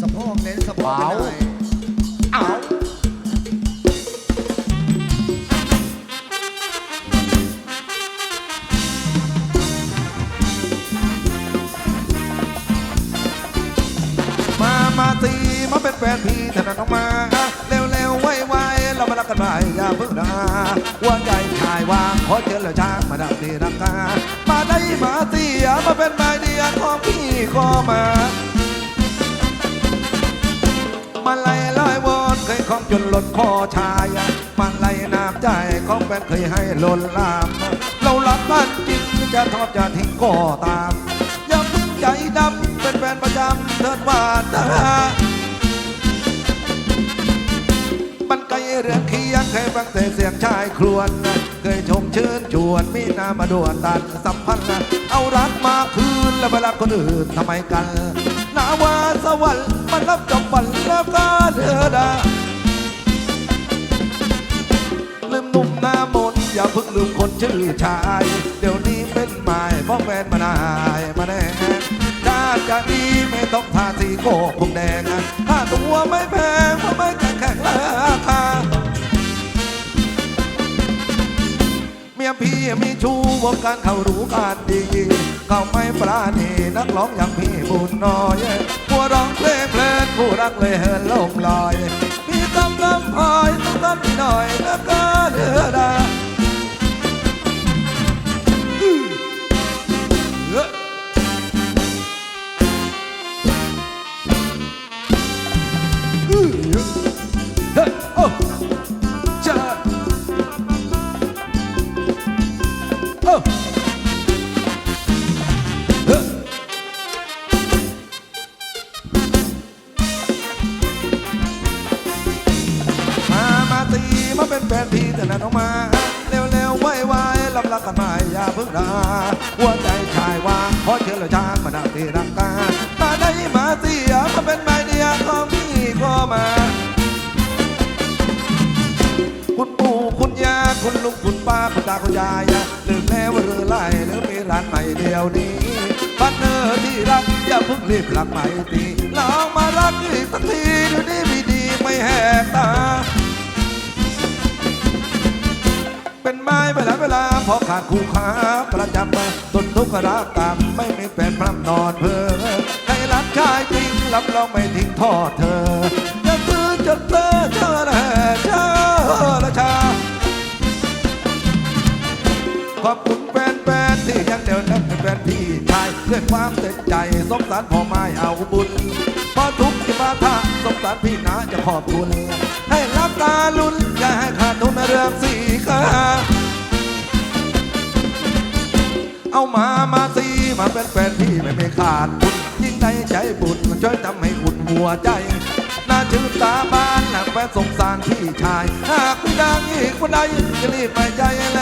สะโพกเน้นสะโพกไปหน่อยเอามา มาตีมาเป็นแฟนพี่นะ ยวช้างมาดับตีรักกามาได้มาเตียมาเป็นไม้เดียของพี่ก็มามาไล่ลอยวอนเคยของจนหล่นคอชายมาไล่น้ำใจของแฟนเคยให้หล่นลาม เรารักกันจริงจะทอดจะทิ้งก็ตามอย่าพึ่งใจดำเป็นแฟนประจำเถิดหวานตามันไกลเรือนเคียงเคยฟังแต่เสียงชายครวญ เคยชมเชื่นชวนมีนามาดวนตันสัมพันธ์ เอารักมาคืนแล้วไปรักคนอื่นทำไมกันนาวาสวรรค์มันรับจบฝันแล้วก็เธอดาลืมหนุ่มหน้ามนอย่าเพิ่งลืมคนชื่อชาย เดี๋ยวนี้เป็นหมายเพราะแฟนมานายมาแน่ถ้าจะดีไม่ต้องทาสีโกคงแดงถ้าตัวไม่แพงเพราะไม่ พี่มีชู้วงการเขารู้การดีเขาไม่ปราณีนักร้องอย่างพี่บุญน้อยหัวร้องเพลงเพลินผู้รักเลยเหินลงลอย พี่ต้องน้ำอยต้องต้นพี่หน่อยแล้วก็เดือดาอือ มามาตีมาเป็นแฟนพี่แต่นั้นออกมา เร็วๆไวๆลำลักกันมาอย่าเพิ่งด่าหัวใจชายวางขอเชิญเลยช้างมาดักตีรักกามาได้มาเสียมาเป็นไมเดียของพี่ก็มาคุณปู่คุณย่าคุณลุงคุณป้าคุณตาคุณยาย หรือมีร้านใหม่เดียวนี้พันเนอร์ที่รักอย่าเพิ่งรีบหลักใหม่ตีลองมารักอีกสักทีเดี๋ยวนี้มีดีไม่แหกตา เป็นไม้เวลาเวลาพอขาดคู่ค้าประจำมาต้นทุกข์รักตามไม่มีแฟนพร่ำนอนเพ้อใครรักชายจริงรับรองไม่ทิ้งทอดเธอ ด้วยความเต็มใจสงสารพ่อไม้เอาบุญพอทุกข์ที่มาท่าสงสารพี่นาจะขอบคุณ ให้รับตาลุ้นอย่าให้ขาดทุนในเรื่องสีขาเอามามาสิมาเป็นแฟนพี่ไม่ไม่ขาดทุนยิ่งได้ใจบุญช่วยทำให้อุ่นหัวใจน่าชื่นตาบานหนักแฟนสงสารพี่ชาย หากพี่ดังอีกคนใดจะรีบไปใจและ